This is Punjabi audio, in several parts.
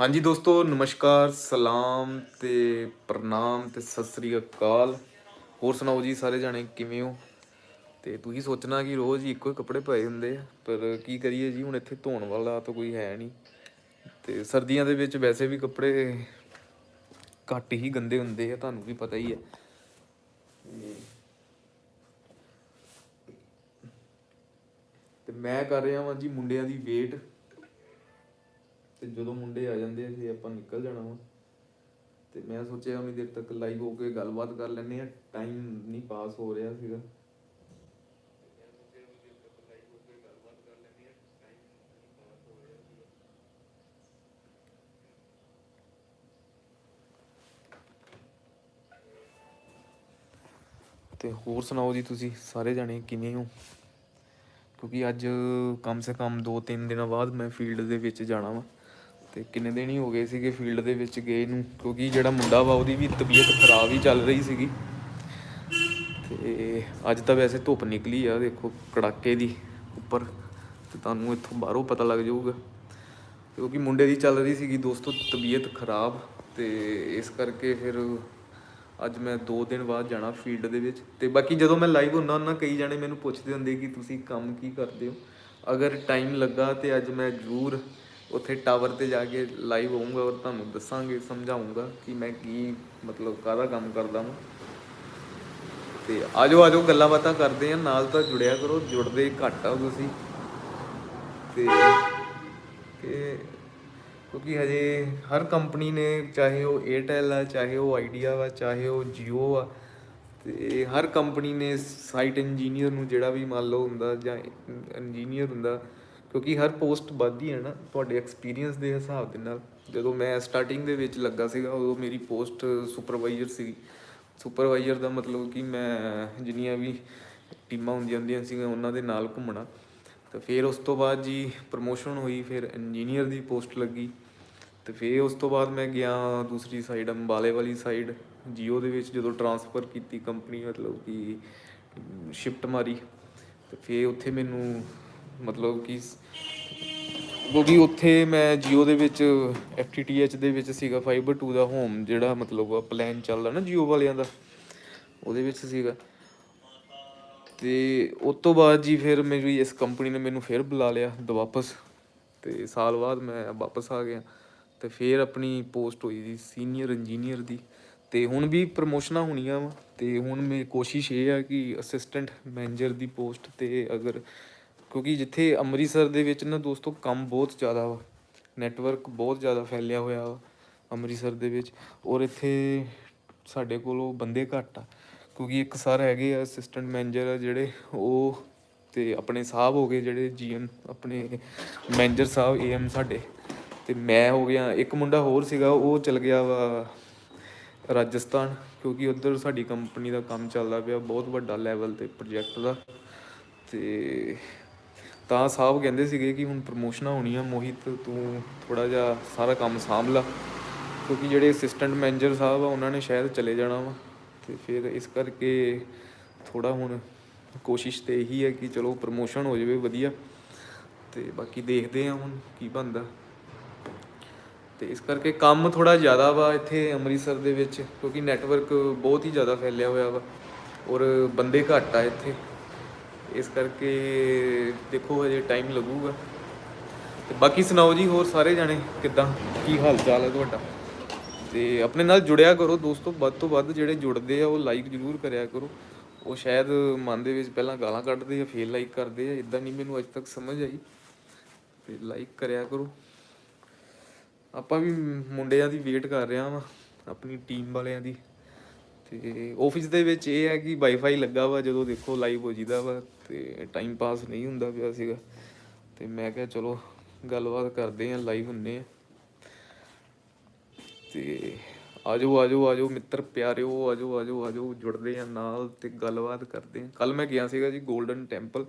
ਹਾਂਜੀ ਦੋਸਤੋ, ਨਮਸਕਾਰ, ਸਲਾਮ ਤੇ ਪ੍ਰਣਾਮ ਤੇ ਸਤਿ ਸ੍ਰੀ ਅਕਾਲ। ਹੋਰ ਸੁਣਾਓ ਜੀ, ਸਾਰੇ ਜਾਣੇ ਕਿਵੇਂ ਹੋ? ਤੇ ਤੁਸੀਂ ਸੋਚਣਾ ਕਿ ਰੋਜ਼ ਹੀ ਇੱਕੋ ਹੀ ਕੱਪੜੇ ਪਾਏ ਹੁੰਦੇ ਆ, ਪਰ ਕੀ ਕਰੀਏ ਜੀ, ਹੁਣ ਇੱਥੇ ਧੋਣ ਵਾਲਾ ਤਾਂ ਕੋਈ ਹੈ ਨਹੀਂ। ਤੇ ਸਰਦੀਆਂ ਦੇ ਵਿੱਚ ਵੈਸੇ ਵੀ ਕੱਪੜੇ ਘੱਟ ਹੀ ਗੰਦੇ ਹੁੰਦੇ ਆ, ਤੁਹਾਨੂੰ ਵੀ ਪਤਾ ਹੀ ਹੈ ਤੇ ਮੈਂ ਕਰ ਰਿਹਾ ਹਾਂ ਜੀ ਮੁੰਡਿਆਂ ਦੀ ਵੇਟ ਤੇ ਜਦੋਂ ਮੁੰਡੇ ਆ ਜਾਂਦੇ ਸੀ ਆਪਾਂ ਨਿਕਲ ਜਾਣਾ ਵਾ। ਤੇ ਮੈਂ ਸੋਚਿਆ ਉਨੀ ਦੇਰ ਤੱਕ ਲਾਈਵ ਹੋ ਕੇ ਗੱਲਬਾਤ ਕਰ ਲੈਂਦੇ ਆ ਟਾਈਮ ਨਹੀਂ ਪਾਸ ਹੋ ਰਿਹਾ ਸੀਗਾ। ਤੇ ਹੋਰ ਸੁਣਾਓ ਜੀ ਤੁਸੀਂ? ਸਾਰੇ ਜਾਣੇ ਕਿਵੇਂ ਹੋ? ਕਿਉਂਕਿ ਅੱਜ ਕਮ ਸੇ ਕਮ 2-3 ਦਿਨਾਂ ਬਾਅਦ ਮੈਂ ਫੀਲਡ ਦੇ ਵਿੱਚ ਜਾਣਾ ਵਾ। ਤੇ ਕਿੰਨੇ ਦਿਨ ਹੀ ਹੋ ਗਏ ਸੀਗੇ ਫੀਲਡ ਦੇ ਵਿੱਚ ਗਏ ਨੂੰ, ਕਿਉਂਕਿ ਜਿਹੜਾ ਮੁੰਡਾ ਵਾ ਉਹਦੀ ਵੀ ਤਬੀਅਤ ਖਰਾਬ ਹੀ ਚੱਲ ਰਹੀ ਸੀਗੀ। ਤੇ ਅੱਜ ਤਾਂ ਵੈਸੇ ਧੁੱਪ ਨਿਕਲੀ ਆ, ਦੇਖੋ ਕੜਾਕੇ ਦੀ ਉੱਪਰ, ਤੇ ਤੁਹਾਨੂੰ ਇੱਥੋਂ ਬਾਹਰੋਂ ਪਤਾ ਲੱਗ ਜਾਊਗਾ। ਕਿਉਂਕਿ ਮੁੰਡੇ ਦੀ ਚੱਲ ਰਹੀ ਸੀਗੀ, ਦੋਸਤੋ ਤਬੀਅਤ ਖਰਾਬ, ਤੇ ਇਸ ਕਰਕੇ ਫਿਰ ਅੱਜ ਮੈਂ 2 ਦਿਨ ਬਾਅਦ ਜਾਣਾ ਫੀਲਡ ਦੇ ਵਿੱਚ। ਤੇ ਬਾਕੀ ਜਦੋਂ ਮੈਂ ਲਾਈਵ ਹੁੰਦਾ ਹੁੰਦਾ, ਕਈ ਜਣੇ ਮੈਨੂੰ ਪੁੱਛਦੇ ਹੁੰਦੇ ਕਿ ਤੁਸੀਂ ਕੰਮ ਕੀ ਕਰਦੇ ਹੋ? ਅਗਰ ਟਾਈਮ ਲੱਗਾ ਤੇ ਅੱਜ ਮੈਂ ਜ਼ਰੂਰ ਉੱਥੇ ਟਾਵਰ ਤੇ ਜਾ ਕੇ ਲਾਈਵ ਹੋਊਂਗਾ ਔਰ ਤੁਹਾਨੂੰ ਦੱਸਾਂਗੇ ਸਮਝਾਉਂਗਾ ਕਿ ਮੈਂ ਕੀ ਮਤਲਬ ਕਾਹਦਾ ਕੰਮ ਕਰਦਾ ਹਾਂ ਤੇ ਆਜੋ ਆਜੋ, ਗੱਲਾਂ ਬਾਤਾਂ ਕਰਦੇ ਆ, ਨਾਲ ਤਾਂ ਜੁੜਿਆ ਕਰੋ, ਜੁੜਦੇ ਘੱਟ ਆ ਤੁਸੀਂ। ਤੇ ਕਿ ਕਿਉਂਕਿ ਹਜੇ ਹਰ ਕੰਪਨੀ ਨੇ, ਚਾਹੇ ਉਹ 에ਅਰਟੈਲ ਆ, ਚਾਹੇ ਉਹ ਆਈਡੀਆ ਵਾ, ਚਾਹੇ ਉਹ Jio ਆ, ਤੇ ਹਰ ਕੰਪਨੀ ਨੇ ਸਾਈਟ ਇੰਜੀਨੀਅਰ ਨੂੰ ਜਿਹੜਾ ਵੀ ਮੰਨ ਲਓ ਹੁੰਦਾ ਜਾਂ ਇੰਜੀਨੀਅਰ ਹੁੰਦਾ ਕਿਉਂਕਿ ਹਰ ਪੋਸਟ ਵੱਧਦੀ ਹੈ ਨਾ, ਤੁਹਾਡੇ ਐਕਸਪੀਰੀਅੰਸ ਦੇ ਹਿਸਾਬ ਦੇ ਨਾਲ। ਜਦੋਂ ਮੈਂ ਸਟਾਰਟਿੰਗ ਦੇ ਵਿੱਚ ਲੱਗਾ ਸੀਗਾ, ਉਦੋਂ ਮੇਰੀ ਪੋਸਟ ਸੁਪਰਵਾਈਜ਼ਰ ਸੀ ਸੁਪਰਵਾਈਜ਼ਰ ਦਾ ਮਤਲਬ ਕਿ ਮੈਂ ਜਿੰਨੀਆਂ ਵੀ ਟੀਮਾਂ ਹੁੰਦੀਆਂ ਹੁੰਦੀਆਂ ਸੀਗੀਆਂ, ਉਹਨਾਂ ਦੇ ਨਾਲ ਘੁੰਮਣਾ। ਤੇ ਫਿਰ ਉਸ ਤੋਂ ਬਾਅਦ ਜੀ ਪ੍ਰਮੋਸ਼ਨ ਹੋਈ, ਫਿਰ ਇੰਜੀਨੀਅਰ ਦੀ ਪੋਸਟ ਲੱਗੀ। ਤੇ ਫਿਰ ਉਸ ਤੋਂ ਬਾਅਦ ਮੈਂ ਗਿਆ ਦੂਸਰੀ ਸਾਈਡ ਅੰਬਾਲੇ ਵਾਲੀ ਸਾਈਡ ਜੀਓ ਦੇ ਵਿੱਚ ਜਦੋਂ ਟਰਾਂਸਫਰ ਕੀਤੀ ਕੰਪਨੀ ਮਤਲਬ ਕਿ ਸ਼ਿਫਟ ਮਾਰੀ। ਤੇ ਫਿਰ ਉੱਥੇ ਮੈਨੂੰ ਮਤਲਬ ਕਿ ਕਿਉਂਕਿ ਉੱਥੇ ਮੈਂ ਜੀਓ ਦੇ ਵਿੱਚ FTTH ਦੇ ਵਿੱਚ ਸੀਗਾ, ਫਾਈਬਰ ਟੂ ਦਾ ਹੋਮ ਜਿਹੜਾ ਮਤਲਬ ਪਲਾਨ ਚੱਲਦਾ ਨਾ ਜੀਓ ਵਾਲਿਆਂ ਦਾ, ਉਹਦੇ ਵਿੱਚ ਸੀਗਾ। ਤੇ ਉਸ ਤੋਂ ਬਾਅਦ ਜੀ ਫਿਰ ਮੇਰੀ ਇਸ ਕੰਪਨੀ ਨੇ ਮੈਨੂੰ ਫਿਰ ਬੁਲਾ ਲਿਆ ਵਾਪਸ, ਤੇ ਸਾਲ ਬਾਅਦ ਮੈਂ ਵਾਪਸ ਆ ਗਿਆ। ਤੇ ਫਿਰ ਆਪਣੀ ਪੋਸਟ ਹੋਈ ਜੀ ਸੀਨੀਅਰ ਇੰਜੀਨੀਅਰ ਦੀ। ਤੇ ਹੁਣ ਵੀ ਪ੍ਰਮੋਸ਼ਨਾਂ ਹੋਣੀਆਂ ਵਾ, ਤੇ ਹੁਣ ਮੇਰੀ ਕੋਸ਼ਿਸ਼ ਇਹ ਆ ਕਿ ਅਸਿਸਟੈਂਟ ਮੈਨੇਜਰ ਦੀ ਪੋਸਟ ਤੇ ਅਗਰ ਕਿਉਂਕਿ ਜਿੱਥੇ ਅੰਮ੍ਰਿਤਸਰ ਦੇ ਵਿੱਚ ਨਾ ਦੋਸਤੋ ਕੰਮ ਬਹੁਤ ਜ਼ਿਆਦਾ ਵਾ ਨੈਟਵਰਕ ਬਹੁਤ ਜ਼ਿਆਦਾ ਫੈਲਿਆ ਹੋਇਆ ਵਾ ਅੰਮ੍ਰਿਤਸਰ ਦੇ ਵਿੱਚ ਔਰ ਇੱਥੇ ਸਾਡੇ ਕੋਲੋਂ ਬੰਦੇ ਘੱਟ ਆ, ਕਿਉਂਕਿ ਇੱਕ ਸਰ ਹੈਗੇ ਆ ਅਸਿਸਟੈਂਟ ਮੈਨੇਜਰ ਆ ਜਿਹੜੇ ਉਹ ਤੇ ਆਪਣੇ ਸਾਹਿਬ ਹੋ ਗਏ ਜਿਹੜੇ ਜੀਐਮ ਆਪਣੇ ਮੈਨੇਜਰ ਸਾਹਿਬ ਏਐਮ ਸਾਡੇ ਤੇ ਮੈਂ ਹੋ ਗਿਆ, ਇੱਕ ਮੁੰਡਾ ਹੋਰ ਸੀਗਾ, ਉਹ ਚਲ ਗਿਆ ਵਾ ਰਾਜਸਥਾਨ ਕਿਉਂਕਿ ਉੱਧਰ ਸਾਡੀ ਕੰਪਨੀ ਦਾ ਕੰਮ ਚੱਲਦਾ ਪਿਆ, ਬਹੁਤ ਵੱਡਾ ਲੈਵਲ ਤੇ ਪ੍ਰੋਜੈਕਟ ਦਾ ਤੇ ਤਾਂ ਸਾਹਿਬ ਕਹਿੰਦੇ ਸੀਗੇ ਕਿ ਹੁਣ ਪ੍ਰਮੋਸ਼ਨਾਂ ਹੋਣੀਆਂ, ਮੋਹਿਤ ਤੂੰ ਥੋੜਾ ਜਿਹਾ ਸਾਰਾ ਕੰਮ ਸਾਂਭ ਲਾ ਕਿਉਂਕਿ ਜਿਹੜੇ ਅਸਿਸਟੈਂਟ ਮੈਨੇਜਰ ਸਾਹਿਬ ਆ, ਉਹਨਾਂ ਨੇ ਸ਼ਾਇਦ ਚਲੇ ਜਾਣਾ ਵਾ। ਤੇ ਫਿਰ ਇਸ ਕਰਕੇ ਥੋੜਾ ਹੁਣ ਕੋਸ਼ਿਸ਼ ਤੇ ਇਹੀ ਹੈ ਕਿ ਚਲੋ ਪ੍ਰਮੋਸ਼ਨ ਹੋ ਜਾਵੇ ਵਧੀਆ। ਤੇ ਬਾਕੀ ਦੇਖਦੇ ਆ ਹੁਣ ਕੀ ਬਣਦਾ। ਤੇ ਇਸ ਕਰਕੇ ਕੰਮ ਥੋੜਾ ਜ਼ਿਆਦਾ ਵਾ ਇੱਥੇ ਅੰਮ੍ਰਿਤਸਰ ਦੇ ਵਿੱਚ, ਕਿਉਂਕਿ ਨੈਟਵਰਕ ਬਹੁਤ ਹੀ ਜ਼ਿਆਦਾ ਫੈਲਿਆ ਹੋਇਆ ਵਾ। ਔਰ ਬੰਦੇ ਘੱਟ ਆ ਇੱਥੇ। ਇਸ ਕਰਕੇ ਦੇਖੋ ਹਜੇ ਟਾਈਮ ਲੱਗੂਗਾ। ਤੇ ਬਾਕੀ ਸੁਣਾਓ ਜੀ, ਹੋਰ ਸਾਰੇ ਜਾਣੇ ਕਿੱਦਾਂ? ਕੀ ਹਾਲ ਚਾਲ ਹੈ ਤੁਹਾਡਾ? ਤੇ ਆਪਣੇ ਨਾਲ ਜੁੜਿਆ ਕਰੋ ਦੋਸਤੋ, ਵੱਧ ਤੋਂ ਵੱਧ ਜਿਹੜੇ ਜੁੜਦੇ ਆ, ਉਹ ਲਾਈਕ ਜ਼ਰੂਰ ਕਰਿਆ ਕਰੋ। ਉਹ ਸ਼ਾਇਦ ਮਨ ਦੇ ਵਿੱਚ ਪਹਿਲਾਂ ਗਾਲਾਂ ਕੱਢਦੇ ਆ, ਫੇਰ ਲਾਈਕ ਕਰਦੇ ਆ ਇਦਾਂ ਨਹੀਂ ਮੈਨੂੰ ਅੱਜ ਤੱਕ ਸਮਝ ਆਈ। ਤੇ ਲਾਈਕ ਕਰਿਆ ਕਰੋ। ਆਪਾਂ ਵੀ ਮੁੰਡਿਆਂ ਦੀ ਵੇਟ ਕਰ ਰਿਹਾ ਵਾਂ, ਆਪਣੀ ਟੀਮ ਵਾਲਿਆਂ ਦੀ। ਤੇ ਆਫਿਸ ਦੇ ਵਿੱਚ ਇਹ ਹੈ ਕਿ ਵਾਈਫਾਈ ਲੱਗਾ ਵਾ, ਜਦੋਂ ਦੇਖੋ ਲਾਈਵ ਹੋ ਜੀਦਾ ਵਾ। ਤੇ ਟਾਈਮ ਪਾਸ ਨਹੀਂ ਹੁੰਦਾ ਪਿਆ ਸੀਗਾ। ਤੇ ਮੈਂ ਕਿਹਾ ਚਲੋ ਗੱਲਬਾਤ ਕਰਦੇ ਆ ਲਾਈਵ ਹੁੰਨੇ ਆ। ਤੇ ਆਜੋ ਆਜੋ ਆਜੋ ਮਿੱਤਰ ਪਿਆਰਿਓ, ਆਜੋ ਆਜੋ ਆਜੋ, ਜੁੜਦੇ ਆ ਨਾਲ ਤੇ ਗੱਲਬਾਤ ਕਰਦੇ ਆ। ਕੱਲ ਮੈਂ ਗਿਆ ਸੀਗਾ ਜੀ 골ਡਨ ਟੈਂਪਲ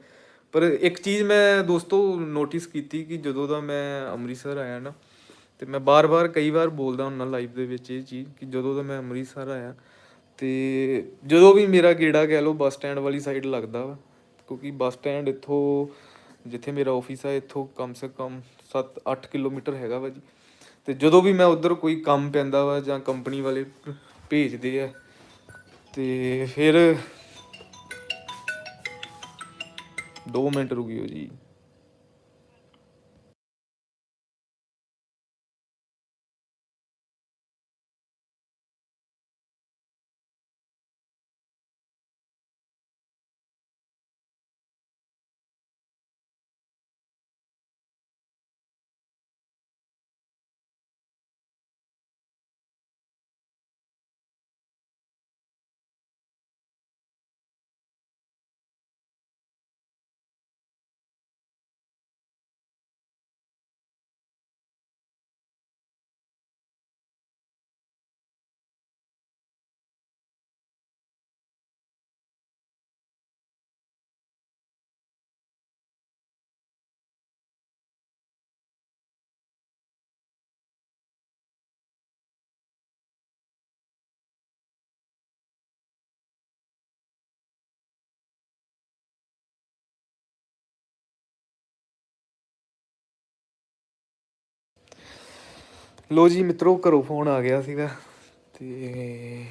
ਪਰ ਇੱਕ ਚੀਜ਼ ਮੈਂ ਦੋਸਤੋ ਨੋਟਿਸ ਕੀਤੀ ਕਿ ਜਦੋਂ ਦਾ ਮੈਂ ਅੰਮ੍ਰਿਤਸਰ ਆਇਆ ਨਾ, ਤੇ ਮੈਂ ਬਾਰ-ਬਾਰ, ਕਈ ਵਾਰ ਬੋਲਦਾ ਹੁੰਦਾ ਲਾਈਵ ਦੇ ਵਿੱਚ ਇਹ ਚੀਜ਼ ਕਿ ਜਦੋਂ ਦਾ ਮੈਂ ਅੰਮ੍ਰਿਤਸਰ ਆਇਆ, ਤੇ ਜਦੋਂ ਵੀ ਮੇਰਾ ਗੇੜਾ ਕਹਿ ਲਓ ਬੱਸ ਸਟੈਂਡ ਵਾਲੀ ਸਾਈਡ ਲੱਗਦਾ ਵਾ ਕਿਉਂਕਿ ਬੱਸ ਸਟੈਂਡ ਇੱਥੋਂ, ਜਿੱਥੇ ਮੇਰਾ ਆਫਿਸ ਆ, ਇੱਥੋਂ ਕਮ ਸੇ ਕਮ 7-8 ਕਿਲੋਮੀਟਰ ਹੈਗਾ ਵਾ ਜੀ। ਤੇ ਜਦੋਂ ਵੀ ਮੈਂ ਉਧਰ ਕੋਈ ਕੰਮ ਪੈਂਦਾ ਵਾ ਜਾਂ ਕੰਪਨੀ ਵਾਲੇ ਭੇਜਦੇ ਆ, ਤੇ ਫਿਰ 2 ਮਿੰਟ ਰੁਕਿਓ ਜੀ। ਲੋ ਜੀ ਮਿੱਤਰੋ, ਘਰੋਂ ਫੋਨ ਆ ਗਿਆ ਸੀਗਾ ਤੇ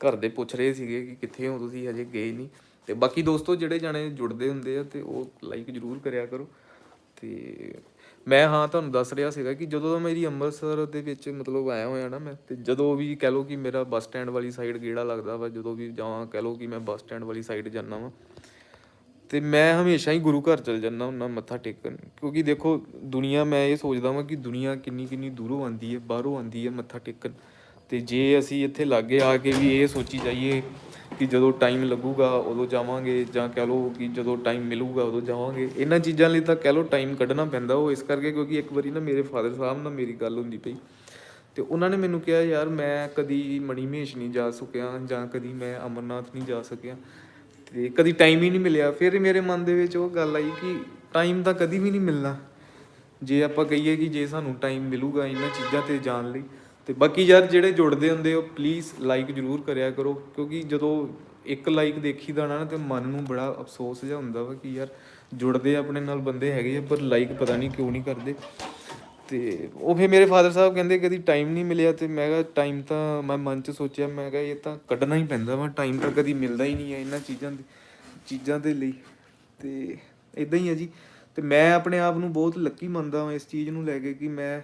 ਘਰ ਦੇ ਪੁੱਛ ਰਹੇ ਸੀਗੇ ਕਿ ਕਿੱਥੇ ਹੋ ਤੁਸੀਂ, ਹਜੇ ਗਏ ਨਹੀਂ। ਤੇ ਬਾਕੀ ਦੋਸਤੋ, ਜਿਹੜੇ ਜਾਣੇ ਜੁੜਦੇ ਹੁੰਦੇ ਆ ਤੇ ਉਹ ਲਾਈਕ ਜਰੂਰ ਕਰਿਆ ਕਰੋ। ਤੇ ਮੈਂ ਹਾਂ ਤੁਹਾਨੂੰ ਦੱਸ ਰਿਹਾ ਸੀਗਾ ਕਿ ਜਦੋਂ ਮੇਰੀ ਅੰਮ੍ਰਿਤਸਰ ਦੇ ਵਿੱਚ ਮਤਲਬ ਆਇਆ ਹੋਇਆ ਨਾ ਮੈਂ, ਤੇ ਜਦੋਂ ਵੀ ਕਹਿ ਲਓ ਕਿ ਮੇਰਾ ਬੱਸ ਸਟੈਂਡ ਵਾਲੀ ਸਾਈਡ ਗੇੜਾ ਲੱਗਦਾ ਵਾ, ਜਦੋਂ ਵੀ ਜਾਵਾਂ ਕਹਿ ਲਓ ਕਿ ਮੈਂ ਬੱਸ ਸਟੈਂਡ ਵਾਲੀ ਸਾਈਡ ਜਾਂਦਾ ਵਾਂ ਤੇ ਮੈਂ ਹਮੇਸ਼ਾ ਹੀ ਗੁਰੂ ਘਰ ਚਲ ਜਾਂਦਾ ਹੁੰਦਾ, ਮੱਥਾ ਟੇਕਣ। ਕਿਉਂਕਿ ਦੇਖੋ, ਦੁਨੀਆ ਮੈਂ ਇਹ ਸੋਚਦਾ ਵਾਂ ਕਿ ਦੁਨੀਆ ਕਿੰਨੀ ਕਿੰਨੀ ਦੂਰੋਂ ਆਂਦੀ ਹੈ, ਬਾਹਰੋਂ ਆਂਦੀ ਹੈ ਮੱਥਾ ਟੇਕਣ। ਤੇ ਜੇ ਅਸੀਂ ਇੱਥੇ ਲਾਗੇ ਆ ਕੇ ਵੀ ਇਹ ਸੋਚੀ ਜਾਈਏ ਕਿ ਜਦੋਂ ਟਾਈਮ ਲੱਗੂਗਾ ਉਦੋਂ ਜਾਵਾਂਗੇ, ਜਾਂ ਕਹਿ ਲਓ ਕਿ ਜਦੋਂ ਟਾਈਮ ਮਿਲੂਗਾ ਉਦੋਂ ਜਾਵਾਂਗੇ। ਇਹਨਾਂ ਚੀਜ਼ਾਂ ਲਈ ਤਾਂ ਕਹਿ ਲਓ ਟਾਈਮ ਕੱਢਣਾ ਪੈਂਦਾ ਉਹ, ਇਸ ਕਰਕੇ ਕਿਉਂਕਿ ਇੱਕ ਵਾਰੀ ਨਾ ਮੇਰੇ ਫਾਦਰ ਸਾਹਿਬ ਨਾਲ ਮੇਰੀ ਗੱਲ ਹੁੰਦੀ ਪਈ। ਤੇ ਉਹਨਾਂ ਨੇ ਮੈਨੂੰ ਕਿਹਾ, ਯਾਰ ਮੈਂ ਕਦੀ ਮਣੀ ਮਹੇਸ਼ ਨਹੀਂ ਜਾ ਸਕਿਆ, ਜਾਂ ਕਦੀ ਮੈਂ ਅਮਰਨਾਥ ਨਹੀਂ ਜਾ ਸਕਿਆ। ਤੇ ਕਦੀ ਟਾਈਮ ਹੀ ਨਹੀਂ ਮਿਲਿਆ। ਫਿਰ ਮੇਰੇ ਮਨ ਦੇ ਵਿੱਚ ਉਹ ਗੱਲ ਆਈ ਕਿ ਟਾਈਮ ਤਾਂ ਕਦੀ ਵੀ ਨਹੀਂ ਮਿਲਣਾ। ਜੇ ਆਪਾਂ ਕਹੀਏ ਕਿ ਜੇ ਸਾਨੂੰ ਟਾਈਮ ਮਿਲੂਗਾ ਇਹਨਾਂ ਚੀਜ਼ਾਂ ਤੇ ਜਾਣ ਲਈ, ਤੇ ਬਾਕੀ ਯਾਰ ਜਿਹੜੇ ਜੁੜਦੇ ਹੁੰਦੇ ਉਹ ਪਲੀਜ਼ ਲਾਈਕ ਜਰੂਰ ਕਰਿਆ ਕਰੋ। ਕਿਉਂਕਿ ਜਦੋਂ ਇੱਕ ਲਾਈਕ ਦੇਖੀਦਾ ਨਾ, ਤੇ ਮਨ ਨੂੰ ਬੜਾ ਅਫਸੋਸ ਜਿਹਾ ਹੁੰਦਾ ਵਾ ਕਿ ਯਾਰ ਜੁੜਦੇ ਆਪਣੇ ਨਾਲ ਬੰਦੇ ਹੈਗੇ ਆ, ਪਰ ਲਾਈਕ ਪਤਾ ਨਹੀਂ ਕਿਉਂ ਨਹੀਂ ਕਰਦੇ। ਤੇ ਉਹ ਫਿਰ ਮੇਰੇ ਫਾਦਰ ਸਾਹਿਬ ਕਹਿੰਦੇ ਕਦੀ ਟਾਈਮ ਨਹੀਂ ਮਿਲਿਆ ਤੇ ਮੈਂ ਕਿਹਾ ਟਾਈਮ ਤਾਂ ਮੈਂ ਮਨ 'ਚ ਸੋਚਿਆ, ਮੈਂ ਕਿਹਾ ਇਹ ਤਾਂ ਕੱਢਣਾ ਹੀ ਪੈਂਦਾ ਵਾ ਟਾਈਮ ਤਾਂ ਕਦੀ ਮਿਲਦਾ ਹੀ ਨਹੀਂ ਹੈ ਇਹਨਾਂ ਚੀਜ਼ਾਂ ਦੇ ਚੀਜ਼ਾਂ ਦੇ ਲਈ। ਤੇ ਇਦਾਂ ਹੀ ਹੈ ਜੀ। ਤੇ ਮੈਂ ਆਪਣੇ ਆਪ ਨੂੰ ਬਹੁਤ ਲੱਕੀ ਮੰਨਦਾ ਹਾਂ ਇਸ ਚੀਜ਼ ਨੂੰ ਲੈ ਕੇ ਕਿ ਮੈਂ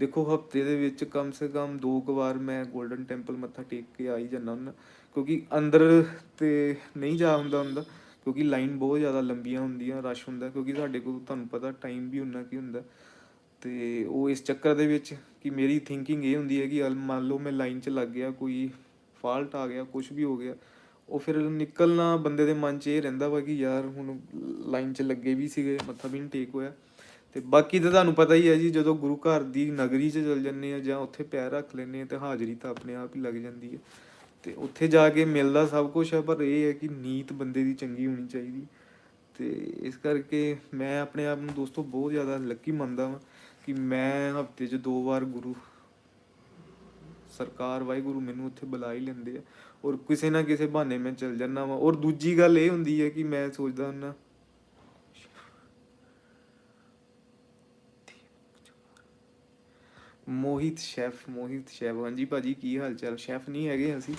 ਦੇਖੋ, ਹਫ਼ਤੇ ਦੇ ਵਿੱਚ ਕਮ ਸੇ ਕਮ ਦੋ ਕੁ ਵਾਰ ਮੈਂ 골ਡਨ ਟੈਂਪਲ ਮੱਥਾ ਟੇਕ ਕੇ ਆ ਹੀ ਜਾਂਦਾ ਹੁੰਦਾ। ਕਿਉਂਕਿ ਅੰਦਰ ਤੇ ਨਹੀਂ ਜਾ ਹੁੰਦਾ ਹੁੰਦਾ, ਕਿਉਂਕਿ ਲਾਈਨ ਬਹੁਤ ਜ਼ਿਆਦਾ ਲੰਬੀਆਂ ਹੁੰਦੀਆਂ ਰਸ਼ ਹੁੰਦਾ, ਕਿਉਂਕਿ ਸਾਡੇ ਕੋਲ ਤੁਹਾਨੂੰ ਪਤਾ ਟਾਈਮ ਵੀ ਉਨਾ ਕੀ ਹੁੰਦਾ। ਤੇ ਉਹ ਇਸ ਚੱਕਰ ਦੇ ਵਿੱਚ ਕਿ ਮੇਰੀ ਥਿੰਕਿੰਗ ਇਹ ਹੁੰਦੀ ਹੈ ਕਿ ਮੰਨ ਲਓ ਮੈਂ ਲਾਈਨ 'ਚ ਲੱਗ ਗਿਆ, ਕੋਈ ਫਾਲਟ ਆ ਗਿਆ ਕੁਝ ਵੀ ਹੋ ਗਿਆ, ਉਹ ਫਿਰ ਨਿਕਲਣਾ ਬੰਦੇ ਦੇ ਮਨ 'ਚ ਇਹ ਰਹਿੰਦਾ ਵਾ ਕਿ ਯਾਰ ਹੁਣ ਲਾਈਨ 'ਚ ਲੱਗੇ ਵੀ ਸੀਗੇ, ਮੱਥਾ ਵੀ ਨਹੀਂ ਟੇਕ ਹੋਇਆ। ਤੇ ਬਾਕੀ ਤਾਂ ਤੁਹਾਨੂੰ ਪਤਾ ਹੀ ਹੈ ਜੀ, ਜਦੋਂ ਗੁਰੂ ਘਰ ਦੀ ਨਗਰੀ 'ਚ ਚਲ ਜੰਨੇ ਆ ਜਾਂ ਉੱਥੇ ਪੈਰ ਰੱਖ ਲੈਨੇ ਆ ਤੇ ਹਾਜ਼ਰੀ ਤਾਂ ਆਪਣੇ ਆਪ ਹੀ ਲੱਗ ਜਾਂਦੀ ਹੈ। ਤੇ ਉੱਥੇ ਜਾ ਕੇ ਮਿਲਦਾ ਸਭ ਕੁਝ ਹੈ ਪਰ ਇਹ ਹੈ ਕਿ ਨੀਤ ਬੰਦੇ ਦੀ ਚੰਗੀ ਹੋਣੀ ਚਾਹੀਦੀ। ਤੇ ਇਸ ਕਰਕੇ ਮੈਂ ਆਪਣੇ ਆਪ ਨੂੰ ਦੋਸਤੋ ਬਹੁਤ ਜ਼ਿਆਦਾ ਲੱਕੀ ਮੰਨਦਾ ਹਾਂ ਕਿ ਮੈਂ ਹਫ਼ਤੇ 'ਚ ਦੋ ਵਾਰ ਗੁਰੂ ਸਰਕਾਰ ਵਾਹਿਗੁਰੂ ਮੈਨੂੰ ਉੱਥੇ ਬੁਲਾ ਹੀ ਲੈਂਦੇ ਆ। ਔਰ ਕਿਸੇ ਨਾ ਕਿਸੇ ਬਹਾਨੇ ਮੈਂ ਚਲ ਜਾਂਦਾ ਵਾਂ। ਔਰ ਦੂਜੀ ਗੱਲ ਇਹ ਹੁੰਦੀ ਹੈ ਕਿ ਮੈਂ ਸੋਚਦਾ ਹੁੰਦਾ, ਮੋਹਿਤ ਸ਼ੈਫ ਮੋਹਿਤ ਸ਼ੈਫ। ਹਾਂਜੀ ਭਾਜੀ, ਕੀ ਹਾਲ ਚਾਲ? ਸ਼ੈਫ ਨਹੀਂ ਹੈਗੇ ਅਸੀਂ।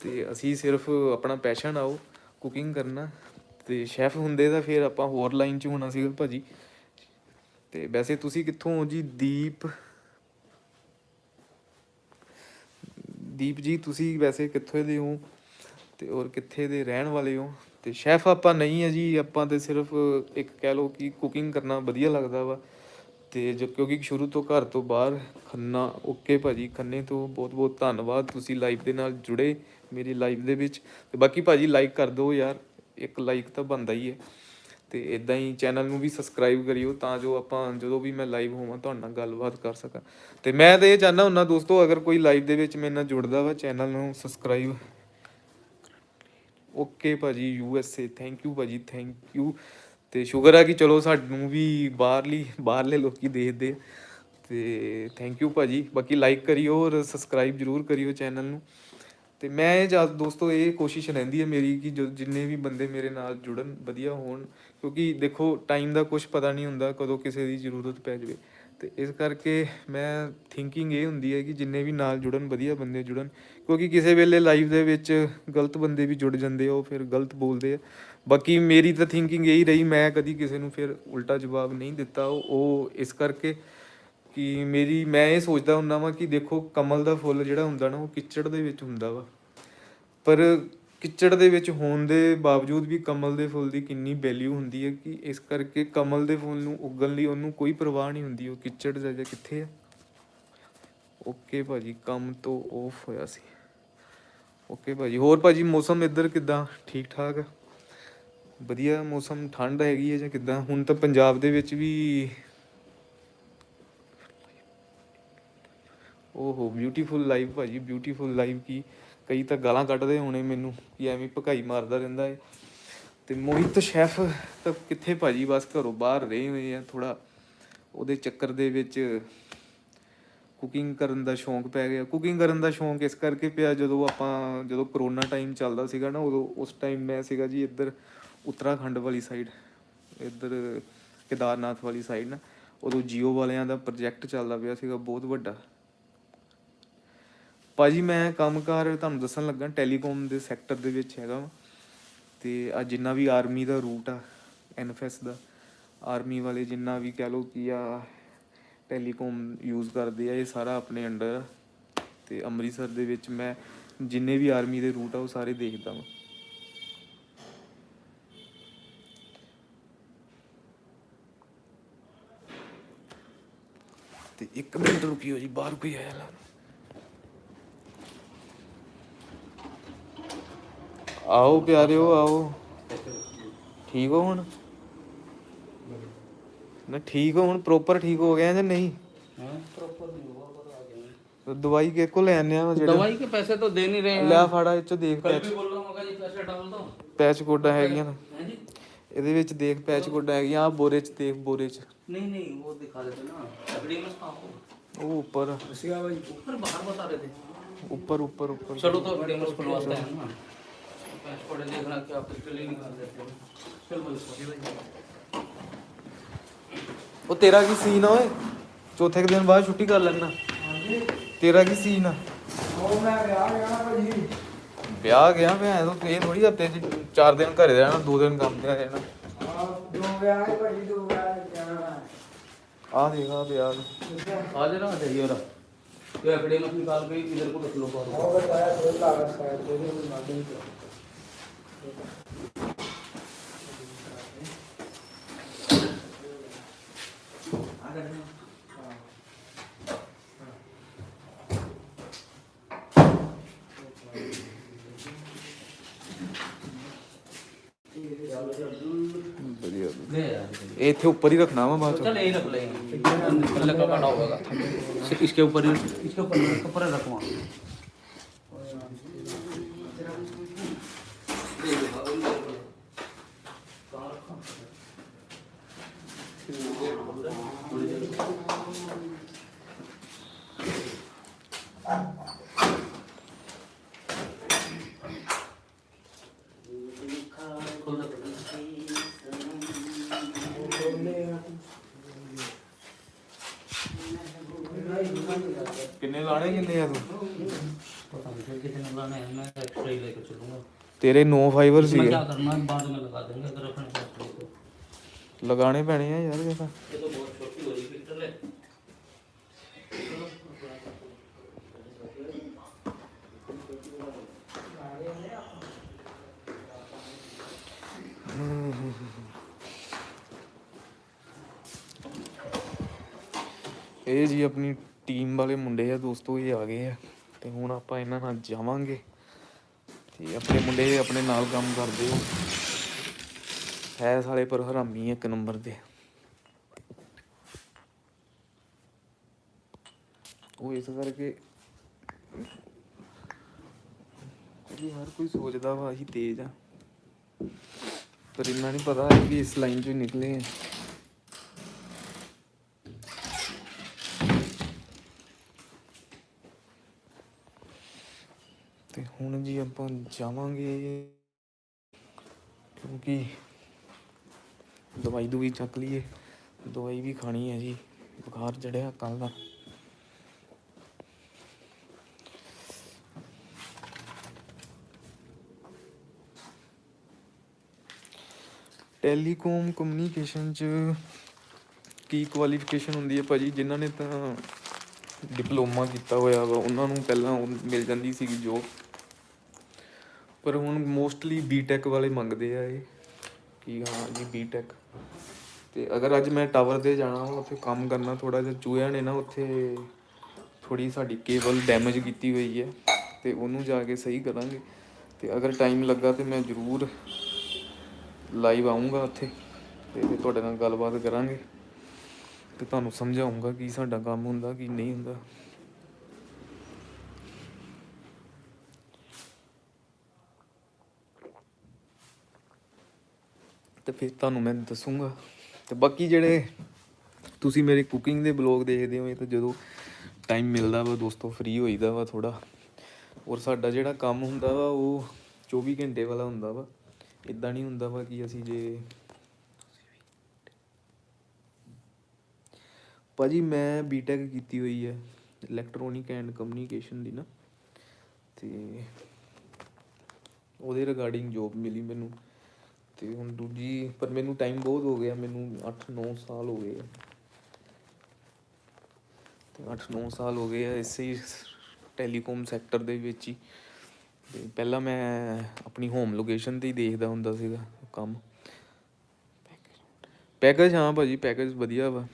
ਤੇ ਅਸੀਂ ਸਿਰਫ ਆਪਣਾ ਪੈਸ਼ਨ ਆਓ ਕੁਕਿੰਗ ਕਰਨਾ। ਤੇ ਸ਼ੈਫ ਹੁੰਦੇ ਤਾਂ ਫਿਰ ਆਪਾਂ ਹੋਰ ਲਾਈਨ 'ਚ ਹੋਣਾ ਸੀਗਾ ਭਾਜੀ। ਤੇ ਵੈਸੇ ਤੁਸੀਂ ਕਿੱਥੋਂ ਹੋ ਜੀ? ਦੀਪ। ਦੀਪ ਜੀ, ਤੁਸੀਂ ਵੈਸੇ ਕਿੱਥੋਂ ਦੇ ਹੋ ਤੇ ਔਰ ਕਿੱਥੇ ਦੇ ਰਹਿਣ ਵਾਲੇ ਹੋ? ਤੇ ਸ਼ੈਫ ਆਪਾਂ ਨਹੀਂ ਹੈ ਜੀ, ਆਪਾਂ ਤੇ ਸਿਰਫ ਇੱਕ ਕਹਿ ਲਓ ਕਿ ਕੁਕਿੰਗ ਕਰਨਾ ਵਧੀਆ ਲੱਗਦਾ ਵਾ। ਤੇ ਜੋ, ਕਿਉਂਕਿ ਸ਼ੁਰੂ ਤੋਂ ਘਰ ਤੋਂ ਬਾਹਰ ਖੰਨਾ, ਓਕੇ ਭਾਜੀ, ਖੰਨੇ ਤੋਂ ਬਹੁਤ ਬਹੁਤ ਧੰਨਵਾਦ। ਤੁਸੀਂ ਲਾਈਵ ਦੇ ਨਾਲ ਜੁੜੇ ਮੇਰੀ ਲਾਈਵ ਦੇ ਵਿੱਚ। ਤੇ ਬਾਕੀ ਭਾਜੀ ਲਾਈਕ ਕਰ ਦਿਓ ਯਾਰ, ਇੱਕ ਲਾਈਕ ਤਾਂ ਬਣਦਾ ਹੀ ਹੈ। ਤੇ ਇਦਾਂ ਹੀ ਚੈਨਲ ਨੂੰ ਵੀ ਸਬਸਕ੍ਰਾਈਬ ਕਰਿਓ ਤਾਂ ਜੋ ਆਪਾਂ ਜਦੋਂ ਵੀ ਮੈਂ ਲਾਈਵ ਹੋਵਾਂ ਤੁਹਾਡੇ ਨਾਲ ਗੱਲਬਾਤ ਕਰ ਸਕਾਂ। ਤੇ ਮੈਂ ਤਾਂ ਇਹ ਚਾਹੁੰਦਾ ਹੁੰਦਾ ਦੋਸਤੋ, ਅਗਰ ਕੋਈ ਲਾਈਵ ਦੇ ਵਿੱਚ ਮੇਰੇ ਨਾਲ ਜੁੜਦਾ ਵਾ ਚੈਨਲ ਨੂੰ ਸਬਸਕ੍ਰਾਈਬ ਓਕੇ ਭਾਜੀ U S A thank you ਭਾਜੀ ਥੈਂਕ ਯੂ ਤੇ ਸ਼ੁਕਰ ਆ ਕਿ ਚਲੋ ਸਾਨੂੰ ਵੀ ਬਾਹਰਲੀ, ਬਾਹਰਲੇ ਲੋਕੀ ਦੇਖਦੇ ਆ। ਤੇ ਥੈਂਕ ਯੂ ਭਾਜੀ। ਬਾਕੀ ਲਾਈਕ ਕਰਿਓ ਔਰ ਸਬਸਕ੍ਰਾਈਬ ਜਰੂਰ ਕਰਿਓ ਚੈਨਲ ਨੂੰ। ਤੇ ਮੈਂ ਇਹ ਜਦ ਦੋਸਤੋ, ਇਹ ਕੋਸ਼ਿਸ਼ ਰਹਿੰਦੀ ਹੈ ਮੇਰੀ ਕਿ ਜੋ ਜਿੰਨੇ ਵੀ ਬੰਦੇ ਮੇਰੇ ਨਾਲ ਜੁੜਨ, ਵਧੀਆ ਹੋਣ। ਕਿਉਂਕਿ ਦੇਖੋ ਟਾਈਮ ਦਾ ਕੁਝ ਪਤਾ ਨਹੀਂ ਹੁੰਦਾ ਕਦੋਂ ਕਿਸੇ ਦੀ ਜ਼ਰੂਰਤ ਪੈ ਜਾਵੇ। ਤੇ ਇਸ ਕਰਕੇ ਮੈਂ ਥਿੰਕਿੰਗ ਇਹ ਹੁੰਦੀ ਹੈ ਕਿ ਜਿੰਨੇ ਵੀ ਨਾਲ ਜੁੜਨ, ਵਧੀਆ ਬੰਦੇ ਜੁੜਨ, ਕਿਉਂਕਿ ਕਿਸੇ ਵੇਲੇ ਲਾਈਫ ਦੇ ਵਿੱਚ ਗਲਤ ਬੰਦੇ ਵੀ ਜੁੜ ਜਾਂਦੇ ਆ, ਉਹ ਫਿਰ ਗਲਤ ਬੋਲਦੇ ਆ। ਬਾਕੀ ਮੇਰੀ ਤਾਂ ਥਿੰਕਿੰਗ ਇਹੀ ਰਹੀ, ਮੈਂ ਕਦੀ ਕਿਸੇ ਨੂੰ ਫਿਰ ਉਲਟਾ ਜਵਾਬ ਨਹੀਂ ਦਿੱਤਾ। ਉਹ ਉਹ ਇਸ ਕਰਕੇ ਕਿ ਮੇਰੀ, ਮੈਂ ਇਹ ਸੋਚਦਾ ਹੁੰਦਾ ਵਾਂ ਕਿ ਦੇਖੋ, ਕਮਲ ਦਾ ਫੁੱਲ ਜਿਹੜਾ ਹੁੰਦਾ ਨਾ, ਉਹ ਕਿਚੜ ਦੇ ਵਿੱਚ ਹੁੰਦਾ ਵਾ। ਪਰ ਕਿਚੜ ਦੇ ਵਿੱਚ ਹੋਣ ਦੇ ਬਾਵਜੂਦ ਵੀ ਕਮਲ ਦੇ ਫੁੱਲ ਦੀ ਕਿੰਨੀ ਵੈਲਿਊ ਹੁੰਦੀ ਹੈ ਕਿ ਇਸ ਕਰਕੇ ਕਮਲ ਦੇ ਫੁੱਲ ਨੂੰ ਉੱਗਣ ਲਈ ਉਹਨੂੰ ਕੋਈ ਪਰਵਾਹ ਨਹੀਂ ਹੁੰਦੀ, ਉਹ ਕਿਚੜ ਜਾ ਕਿੱਥੇ ਹੈ ਓਕੇ ਭਾਜੀ, ਕੰਮ ਤੋਂ ਆਫ ਹੋਇਆ ਸੀ। ਓਕੇ ਭਾਜੀ, ਹੋਰ ਭਾਜੀ, ਮੌਸਮ ਇੱਧਰ ਕਿਦਾਂ? ਠੀਕ ਠਾਕ? ਵਧੀਆ, ਮੌਸਮ ਠੰਡ ਹੈਗੀ ਹੈ ਜਾਂ ਕਿਦਾਂ? ਹੁਣ ਤਾਂ ਪੰਜਾਬ ਦੇ ਵਿੱਚ ਵੀ ਓਹੋ ਬਿਊਟੀਫੁਲ ਲਾਈਵ ਭਾਜੀ ਬਿਊਟੀਫੁਲ ਲਾਈਵ ਕੀ ਕਈ ਤਾਂ ਗਾਲਾਂ ਕੱਢਦੇ ਹੋਣੇ ਮੈਨੂੰ ਕਿ ਐਵੇਂ ਭਕਾਈ ਮਾਰਦਾ ਰਹਿੰਦਾ ਏ। ਤੇ ਮੋਹਿਤ ਸ਼ੈਫ ਤਾਂ ਕਿੱਥੇ ਭਾਜੀ? ਬਸ ਘਰੋਂ ਬਾਹਰ ਰਹੇ ਹੋਏ ਆ ਥੋੜਾ ਉਹਦੇ ਚੱਕਰ ਦੇ ਵਿੱਚ ਕੁਕਿੰਗ ਕਰਨ ਦਾ ਸ਼ੌਂਕ ਪੈ ਗਿਆ। ਕੁਕਿੰਗ ਕਰਨ ਦਾ ਸ਼ੌਂਕ ਇਸ ਕਰਕੇ ਪਿਆ ਜਦੋਂ ਆਪਾਂ, ਜਦੋਂ ਕਰੋਨਾ ਟਾਈਮ ਚੱਲਦਾ ਸੀਗਾ ਨਾ, ਉਦੋਂ ਉਸ ਟਾਈਮ ਮੈਂ ਸੀਗਾ ਜੀ ਇੱਧਰ ਉੱਤਰਾਖੰਡ ਵਾਲੀ ਸਾਈਡ ਇੱਧਰ ਕੇਦਾਰਨਾਥ ਵਾਲੀ ਸਾਈਡ ਨਾ। ਉਦੋਂ ਜੀਓ ਵਾਲਿਆਂ ਦਾ ਪ੍ਰੋਜੈਕਟ ਚੱਲਦਾ ਪਿਆ ਸੀਗਾ, ਬਹੁਤ ਵੱਡਾ। ਭਾਜੀ ਮੈਂ ਕੰਮਕਾਰ ਤੁਹਾਨੂੰ ਦੱਸਣ ਲੱਗਾ, ਟੈਲੀਕਾਮ ਦੇ ਸੈਕਟਰ ਦੇ ਵਿੱਚ ਹੈਗਾ ਵਾਂ। ਤੇ ਆ ਜਿੰਨਾ ਵੀ ਆਰਮੀ ਦਾ ਰੂਟ ਆ ਐਨਐਫਐਸ ਦਾ ਆਰਮੀ ਵਾਲੇ ਜਿੰਨਾ ਵੀ ਕਹਿ ਲਓ ਕਿ ਆ ਟੈਲੀਕਾਮ ਯੂਜ਼ ਕਰਦੇ ਆ, ਇਹ ਸਾਰਾ ਆਪਣੇ ਅੰਡਰ ਆ। ਤੇ ਅੰਮ੍ਰਿਤਸਰ ਦੇ ਵਿੱਚ ਮੈਂ ਜਿੰਨੇ ਵੀ ਆਰਮੀ ਦੇ ਰੂਟ ਆ, ਉਹ ਸਾਰੇ ਦੇਖਦਾ ਵਾਂ। ਤੇ 1 ਮਿੰਟ ਰੁਕਿਓ ਜੀ, ਬਾਹਰ ਕੋਈ ਆਇਆ ਲਾ। ਆਓ ਪਿਆਰਿਓ ਆਓ ਠੀਕ ਹੋ ਹੁਣ ਨਾ ਠੀਕ ਹੋ ਹੁਣ ਪ੍ਰੋਪਰ ਠੀਕ ਹੋ ਗਿਆ ਜਾਂ ਨਹੀਂ हाँ प्रॉपर नहीं हुआ पर आ गया मैं। ਤੇ ਦਵਾਈ ਕਿਹ ਕੋ ਲੈ ਆਨੇ ਆ ਜਿਹੜਾ दवाई के पैसे तो दे नहीं रहे हैं ਲੈ ਫਾੜਾ ਇਹ ਚ ਦੇਖ कल ਪੈਚ भी बोल रहा हूँ मगर जी पैसे डाल दो ਪੈਚ ਕੋਡਾ ਹੈਗੀਆਂ ਨਾ हैं जी ਇਹਦੇ ਵਿੱਚ ਦੇਖ ਪੈਚ ਕੋਡਾ ਹੈਗੀਆਂ ਆ ਬੋਰੇ ਚ ਦੇਖ ਬੋਰੇ ਚ नहीं नहीं वो दिखा देते ना लकड़ी में कहाँ हो ਉਹ ਉੱਪਰ ऊपर बाहर बता रहे थे ਉੱਪਰ ਉੱਪਰ ਉੱਪਰ चलो तो वीडियो में खुलवाते हैं ना पैसे पड़े देखना कि आप इसके लिए निकाल देते हो चल भाई सॉरी भाई ਉਹ ਤੇਰਾ ਕੀ ਸੀਨ ਆ ਓਏ ਚੌਥੇ ਕੁ ਦਿਨ ਬਾਅਦ ਛੁੱਟੀ ਕਰ ਲੈਣਾ ਤੇਰਾ ਕੀ ਸੀਨ ਆ ਉਹ ਮੈਂ ਵਿਆਹ ਗਿਆ ਨਾ ਭਾਜੀ ਵਿਆਹ ਗਿਆ ਮੈਂ ਤਾਂ ਇਹ ਥੋੜੀ ਹਫਤੇ ਚ ਚਾਰ ਦਿਨ ਘਰੇ ਰਹਿਣਾ ਦੋ ਦਿਨ ਕੰਮ ਤੇ ਰਹਿਣਾ ਆਹ, ਦੋ ਵਿਆਹ ਹੈ ਭਾਜੀ ਦੋ ਵਿਆਹ ਹੈ ਕਿਆ ਨਾ ਆ ਦੇਖ ਆ ਵਿਆਹ आ जाना चाहिए और ये लकड़ी में निकाल के इधर को रख लो बाहर ਉਹ ਬਤਾਇਆ ਕੋਈ ਕਾਗਜ਼ ਸਾਈਡ ਦੇ ਦੇ ये थे ऊपर ही रखना मैं बात चल, यही रख लेंगे इसके ऊपर इसके ऊपर रखवा ਤੇਰੇ 9 ਫਾਈਬਰ इसमें ਸੀਗੇ क्या करना है बाद में लगा देंगे अगर अपने पास हो तो ਲਗਾਣੇ ਪੈਣੇ ਆ ਯਾਰ ਇਹ ਤਾਂ ये तो बहुत छोटी हो रही फिल्टर है ਇਹ ਜੀ ਆਪਣੀ ਟੀਮ ਵਾਲੇ ਮੁੰਡੇ ਆ ਦੋਸਤੋ ਇਹ ਆ ਗਏ ਆ ਤੇ ਹੁਣ ਆਪਾਂ ਇਹਨਾਂ ਨਾਲ ਜਾਵਾਂਗੇ ਤੇ ਆਪਣੇ ਮੁੰਡੇ ਆਪਣੇ ਨਾਲ ਕੰਮ ਕਰਦੇ ਹੋ ਹੈ ਸਾਲੇ ਪਰ ਹਰਾਮੀ ਇੱਕ ਨੰਬਰ ਦੇ ਉਹ ਇਸ ਕਰਕੇ ਕਿਉਂਕਿ ਹਰ ਕੋਈ ਸੋਚਦਾ ਵਾ ਅਸੀਂ ਤੇਜ਼ ਆ। ਪਰ ਇੰਨਾ ਨਹੀਂ ਪਤਾ ਹੈ ਕਿ ਇਸ ਲਾਈਨ ਚੋਂ ਹੀ ਨਿਕਲੇ ਆ। ਤੇ ਹੁਣ ਜੀ ਆਪਾਂ ਜਾਵਾਂਗੇ ਕਿਉਂਕਿ ਦਵਾਈ ਦੂਈ ਚੱਕ ਲਈਏ, ਦਵਾਈ ਵੀ ਖਾਣੀ ਹੈ ਜੀ, ਬੁਖਾਰ ਚੜਿਆ ਕੱਲ ਦਾ। ਟੈਲੀਕਾਮ ਕਮਿਊਨੀਕੇਸ਼ਨ ਚ ਕੀ ਕੁਆਲੀਫਿਕੇਸ਼ਨ ਹੁੰਦੀ ਹੈ ਭਾਜੀ? ਜਿਨ੍ਹਾਂ ਨੇ ਤਾਂ ਡਿਪਲੋਮਾ ਕੀਤਾ ਹੋਇਆ ਵਾ, ਉਹਨਾਂ ਨੂੰ ਪਹਿਲਾਂ ਮਿਲ ਜਾਂਦੀ ਸੀਗੀ ਜੋਬ ਪਰ ਹੁਣ ਮੋਸਟਲੀ ਬੀਟੈਕ ਵਾਲੇ ਮੰਗਦੇ ਆ ਇਹ, ਕਿ ਹਾਂ ਜੀ ਬੀਟੈਕ ਤੇ ਅਗਰ ਅੱਜ ਮੈਂ ਟਾਵਰ ਤੇ ਜਾਣਾ ਵਾ, ਉੱਥੇ ਕੰਮ ਕਰਨਾ ਥੋੜਾ ਜਿਹਾ ਚੂਹਿਆਂ ਨੇ ਨਾ ਉੱਥੇ ਥੋੜੀ ਸਾਡੀ ਕੇਬਲ ਡੈਮੇਜ ਕੀਤੀ ਹੋਈ ਹੈ, ਤੇ ਉਹਨੂੰ ਜਾ ਕੇ ਸਹੀ ਕਰਾਂਗੇ। ਤੇ ਅਗਰ ਟਾਈਮ ਲੱਗਾ ਤੇ ਮੈਂ ਜ਼ਰੂਰ ਲਾਈਵ ਆਉਂਗਾ ਉੱਥੇ, ਤੇ ਤੁਹਾਡੇ ਨਾਲ ਗੱਲਬਾਤ ਕਰਾਂਗੇ। ਤੇ ਤੁਹਾਨੂੰ ਸਮਝਾਉਂਗਾ ਕਿ ਸਾਡਾ ਕੰਮ ਹੁੰਦਾ, ਕਿ ਨਹੀਂ ਹੁੰਦਾ। ਤੇ ਫਿਰ ਤੁਹਾਨੂੰ ਮੈਂ ਦੱਸੂਗਾ। ਤੇ ਬਾਕੀ ਜਿਹੜੇ ਤੁਸੀਂ ਮੇਰੇ ਕੁਕਿੰਗ ਦੇ ਬਲੌਗ ਦੇਖਦੇ ਹੋ ਤਾਂ ਜਦੋਂ ਟਾਈਮ ਮਿਲਦਾ ਵਾ, ਦੋਸਤੋ ਫ੍ਰੀ ਹੋਈਦਾ ਵਾ ਥੋੜਾ ਔਰ ਸਾਡਾ ਜਿਹੜਾ ਕੰਮ ਹੁੰਦਾ ਵਾ, ਉਹ 24 ਘੰਟੇ ਵਾਲਾ ਹੁੰਦਾ ਵਾ। ਇਦਾਂ ਨਹੀਂ ਹੁੰਦਾ ਵਾ ਕਿ ਅਸੀਂ ਜੇ ਭਾਜੀ, ਮੈਂ ਬੀਟੈਕ ਕੀਤੀ ਹੋਈ ਹੈ ਇਲੈਕਟ੍ਰੋਨਿਕ ਐਂਡ ਕਮਿਊਨੀਕੇਸ਼ਨ ਦੀ ਨਾ। ਤੇ ਉਹਦੇ ਰਿਗਾਰਡਿੰਗ ਜੋਬ ਮਿਲੀ ਮੈਨੂੰ। ਤੇ ਹੁਣ ਦੂਜੀ, ਪਰ ਮੈਨੂੰ ਟਾਈਮ ਬਹੁਤ ਹੋ ਗਿਆ, ਮੈਨੂੰ 8-9 ਸਾਲ ਹੋ ਗਏ ਆ। ਤੇ 8-9 ਸਾਲ ਹੋ ਗਏ ਆ ਇਸੇ ਹੀ ਟੈਲੀਕਾਮ ਸੈਕਟਰ ਦੇ ਵਿੱਚ ਹੀ। ਤੇ ਪਹਿਲਾਂ ਮੈਂ ਆਪਣੀ ਹੋਮ ਲੋਕੇਸ਼ਨ ਤੇ ਹੀ ਦੇਖਦਾ ਹੁੰਦਾ ਸੀਗਾ ਕੰਮ। ਪੈਕੇਜ ਹਾਂ ਭਾਜੀ ਪੈਕੇਜ ਵਧੀਆ ਵਾ।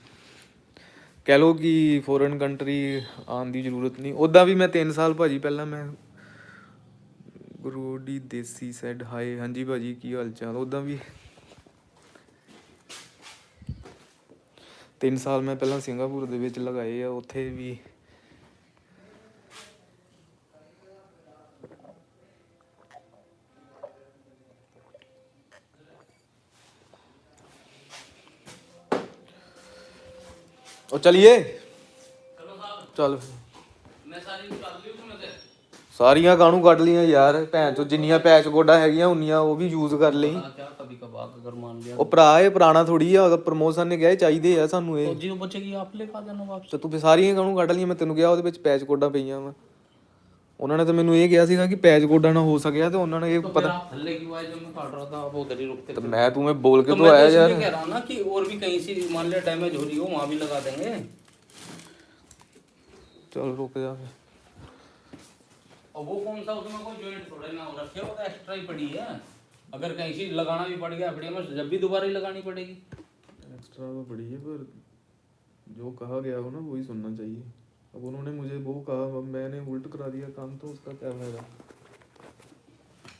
ਕਹਿ ਲੋ ਕਿ ਫੋਰਨ ਕੰਟਰੀ ਆਉਣ ਦੀ ਜ਼ਰੂਰਤ ਨਹੀਂ। ਉਦਾਂ ਵੀ ਮੈਂ 3 ਸਾਲ ਭਾਜੀ, ਪਹਿਲਾਂ ਮੈਂ ਬਰੋਡੀ ਦੇਸੀ ਸੈਡ ਹਾਏ, ਹਾਂਜੀ ਭਾਜੀ, ਕੀ ਹਾਲ ਚਾਲ? ਉਦਾਂ ਵੀ 3 ਸਾਲ ਮੈਂ ਪਹਿਲਾਂ ਸਿੰਗਾਪੁਰ ਦੇ ਵਿੱਚ ਲਗਾਏ ਆ, ਉੱਥੇ ਵੀ ਉਹ ਚਲਿਏ? ਚਲੋ ਸਾਹਿਬ ਚਲ ਸਾਰੀਆਂ ਕਾਹਨੂੰ ਕੱਢ ਲੀਆਂ ਯਾਰ ਭੈਣ ਚੋ ਜਿੰਨੀਆਂ ਪੈਚ ਕੋਡਾ ਹੈਗੀਆਂ ਉਨੀਆਂ ਉਹ ਵੀ ਯੂਜ਼ ਕਰ ਲਈ हाँ, क्या कभी कभार अगर मान लिया ਉਹ ਭਰਾ ਇਹ ਪੁਰਾਣਾ ਥੋੜੀ ਆ ਅਗਰ ਪ੍ਰਮੋਸ਼ਨ ਨੇ ਕਿਹਾ ਇਹ ਚਾਹੀਦੇ ਆ ਸਾਨੂੰ तो ਇਹ जी बचेगी आप लेकर देना वापस ਤੇ ਤੂੰ ਫਿਰ ਸਾਰੀਆਂ ਕਾਹਨੂੰ ਕੱਢ ਲੀਆਂ ਮੈਂ ਤੈਨੂੰ ਕਿਹਾ ਉਹਦੇ ਵਿੱਚ ਪੈਚ ਕੋਡਾ ਪਈਆਂ ਵਾ ਉਹਨਾਂ ਨੇ ਤਾਂ ਮੈਨੂੰ ਇਹ ਕਿਹਾ ਸੀਗਾ ਕਿ ਪੈਚ ਕੋਡਾ ਨਾ ਹੋ ਸਕਿਆ ਤੇ ਉਹਨਾਂ ਨੇ ਇਹ तो फिर ਪਤਾ आप थल्ले की आवाज जब मैं काट रहा था आप उधर ही रुकते ਤੇ थे ਮੈਂ ਤੂੰ ਮੈਂ ਬੋਲ ਕੇ तो तो मैं तो आया इसलिए यार कह रहा हूँ ना कि और भी कहीं से मान लिया डैमेज हो रही हो वहाँ भी लगा देंगे ਚਲ ਰੁਕ ਜਾ ਫਿਰ और वो कौन सा उसमें कोई जॉइंट थोड़ा ना हो रखे वो तो एक्स्ट्रा ही पड़ी है। अगर कहीं से लगाना भी पड़ गया में जब भी दोबारा ही लगानी पड़ेगी। एक्स्ट्रा वो पड़ी है पर जो कहा गया हो ना वही सुनना चाहिए। अब उन्होंने मुझे वो कहा अब मैंने उल्ट करा दिया काम तो उसका क्या फ़ायदा?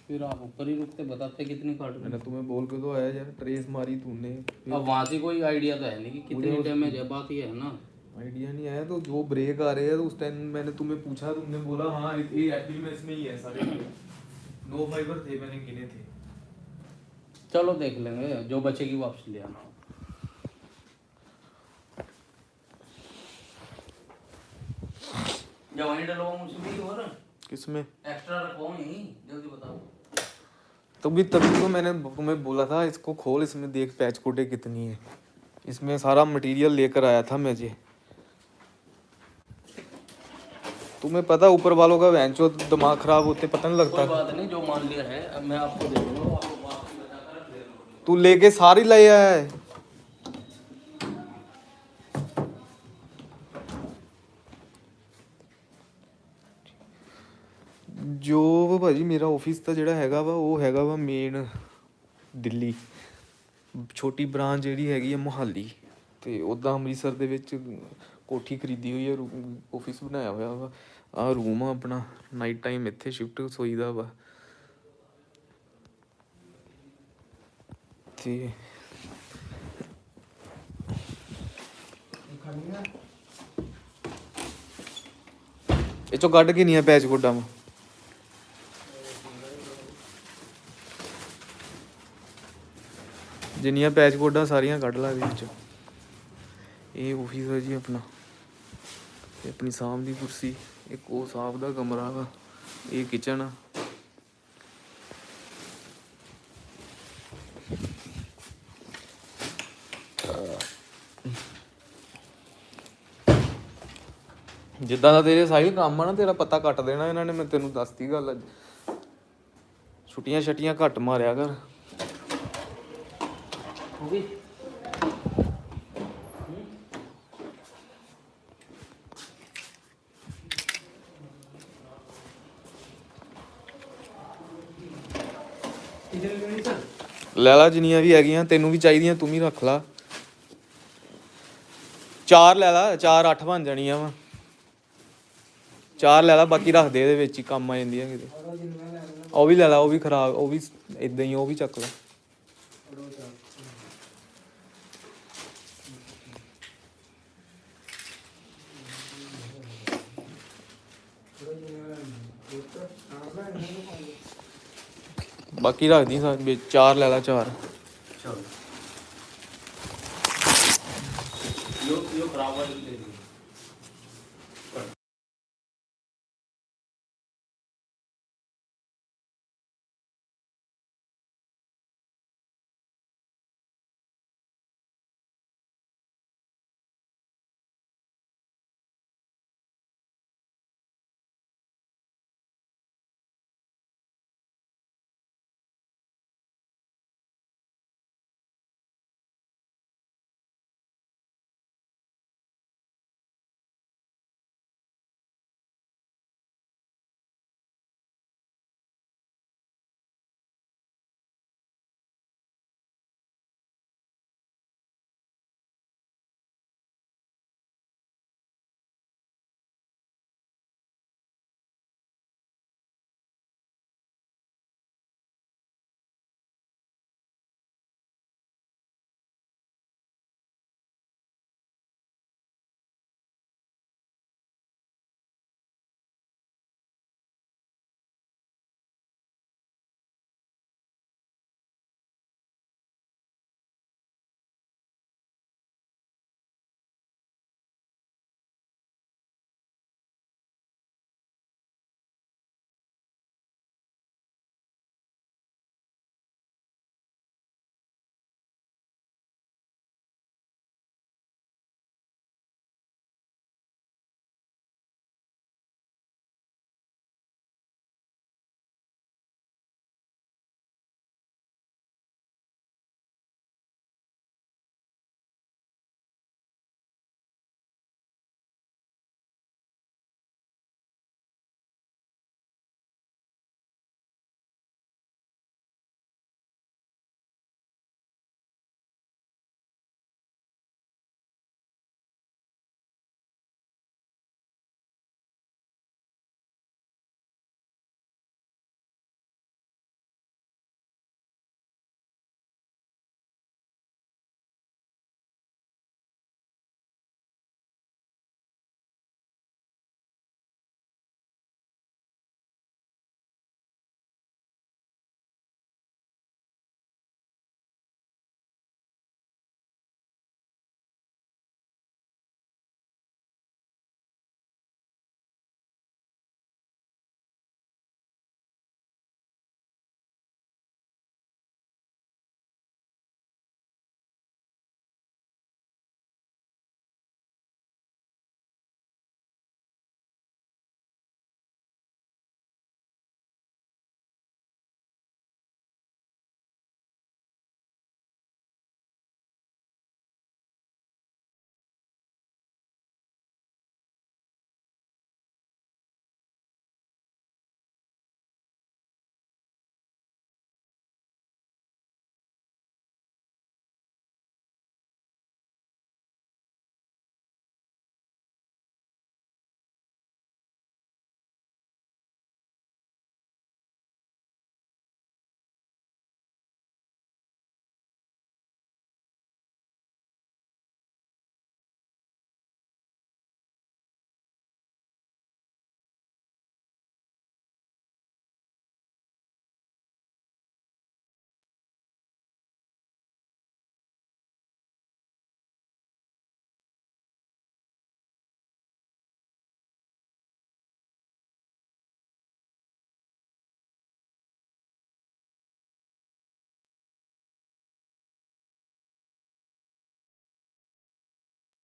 फिर आप ऊपर ही रुकते बताते कितनी काट मैंने तुम्हें बोल के तो आया यार ट्रेस मारी तूने अब वहाँ से कोई आइडिया तो है नहीं कि कितनी डैमेज है बात ये है ना। आइडिया नहीं आया तो जो ब्रेक आ रहे हैं तो उस टाइम मैंने तुम्हें पूछा तुमने बोला हाँ ये एक्चुअली में इसमें ही है सारे नो फाइबर थे मैंने गिने थे। चलो देख लेंगे जो बचेगी वापस ले आना। या वहीं डलवा मुझसे भी और? किसमें? एक्स्ट्रा रखो वहीं जल्दी बताओ। तो भी तभी तो मैंने तुम्हें बोला था इसको खोल इसमें देख पैच कोटे कितनी है। इसमें सारा मटेरियल लेकर आया था मैं जी। तुम्हें पता ऊपर वालों का वैंचो दिमाग खराब होते पता नहीं कोई लगता बात नहीं जो मान लिया है अब मैं आपको दे दूंगा आपको वापस बचाकर रख दे दूंगा तू लेके सारी ले आया है ਜੋ ਵਾ ਭਾਜੀ ਮੇਰਾ ਆਫਿਸ ਤਾਂ ਜਿਹੜਾ ਹੈਗਾ ਵਾ ਉਹ ਹੈਗਾ ਵਾ ਮੇਨ ਦਿੱਲੀ ਛੋਟੀ ਬ੍ਰਾਂਚ ਜਿਹੜੀ ਹੈਗੀ ਆ ਮੁਹਾਲੀ ਤੇ ਉਦਾਂ ਅੰਮ੍ਰਿਤਸਰ ਦੇ ਵਿੱਚ ਕੋਠੀ ਖਰੀਦੀ ਹੋਈ ਹੈ ਆਫਿਸ ਬਣਾਇਆ ਹੋਇਆ ਵਾ। ਆਹ ਰੂਮ ਆ ਆਪਣਾ ਨਾਈਟ ਟਾਈਮ ਇੱਥੇ ਸ਼ਿਫਟ ਸੋਈਦਾ ਵਾ। ਤੇ ਇਹ ਚੋਂ ਕੱਢ ਕੇ ਨਹੀਂ ਆ ਪੈਚ ਕੋਡਾ ਵਾ। ਜਿੰਨੀਆਂ ਪੈਚ ਕੋਡਾਂ ਸਾਰੀਆਂ ਕੱਢ ਲਾ ਇਹਦੇ ਇਹ ਆਫਿਸ ਹੈ ਜੀ ਆਪਣਾ। ਤੇ ਆਪਣੀ ਸਾਹਮ ਦੀ ਕੁਰਸੀ, ਇੱਕ ਉਹ ਸਾਹਬ ਦਾ ਕਮਰਾ ਵਾ, ਇਹ ਕਿਚਨ ਆ। ਜਿੱਦਾਂ ਦਾ ਤੇਰੇ ਸਾਹਿਲ ਕੰਮ ਆ ਨਾ, ਤੇਰਾ ਪਤਾ ਕੱਟ ਦੇਣਾ ਇਹਨਾਂ ਨੇ, ਮੈਂ ਤੈਨੂੰ ਦੱਸਤੀ ਗੱਲ ਅੱਜ। ਛੁੱਟੀਆਂ ਛਟੀਆਂ ਘੱਟ ਮਾਰਿਆ ਕਰ। ਹੋ ਗਈ ਲੈ ਲਾ ਜਿੰਨੀਆਂ ਵੀ ਹੈਗੀਆਂ, ਤੈਨੂੰ ਵੀ ਚਾਹੀਦੀਆਂ, ਤੂੰ ਵੀ ਰੱਖ ਲਾ। ਚਾਰ ਲੈ ਲਾ, ਚਾਰ ਅੱਠ ਬਣ ਜਾਣੀਆਂ ਵਾ। ਚਾਰ ਲੈ ਲਾ, ਬਾਕੀ ਰੱਖ ਦੇ ਇਹਦੇ ਵਿੱਚ ਹੀ, ਕੰਮ ਆ ਜਾਂਦੀਆਂ ਕਿਤੇ। ਉਹ ਵੀ ਲੈ ਲਾ, ਉਹ ਵੀ ਖਰਾਬ, ਉਹ ਵੀ ਇਦਾਂ ਹੀ, ਉਹ ਵੀ ਚੱਕ ਲਾ ਥੋੜਾ ਜਿੰਨਾ ਲੈਣਾ ਇੱਕ ਆਹ ਮੈਂ ਨਹੀਂ ਪਾਉਂਦਾ ਬਾਕੀ ਰੱਖ ਦੀ ਸਾਰੇ ਵਿੱਚ ਚਾਰ ਲੈ ਲਾ ਚਾਰ। चलो